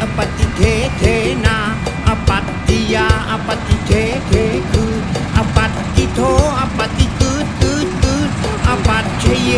อปัติเทเทนาอปัตติยาอปัติเทเทคืออปัตติโทอปัติกืดกืดกืดอปัตเชเย